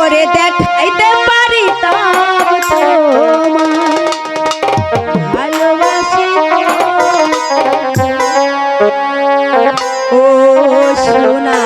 ওরে দেখাইতে পারি তাব ভালোবাসি ও সোনা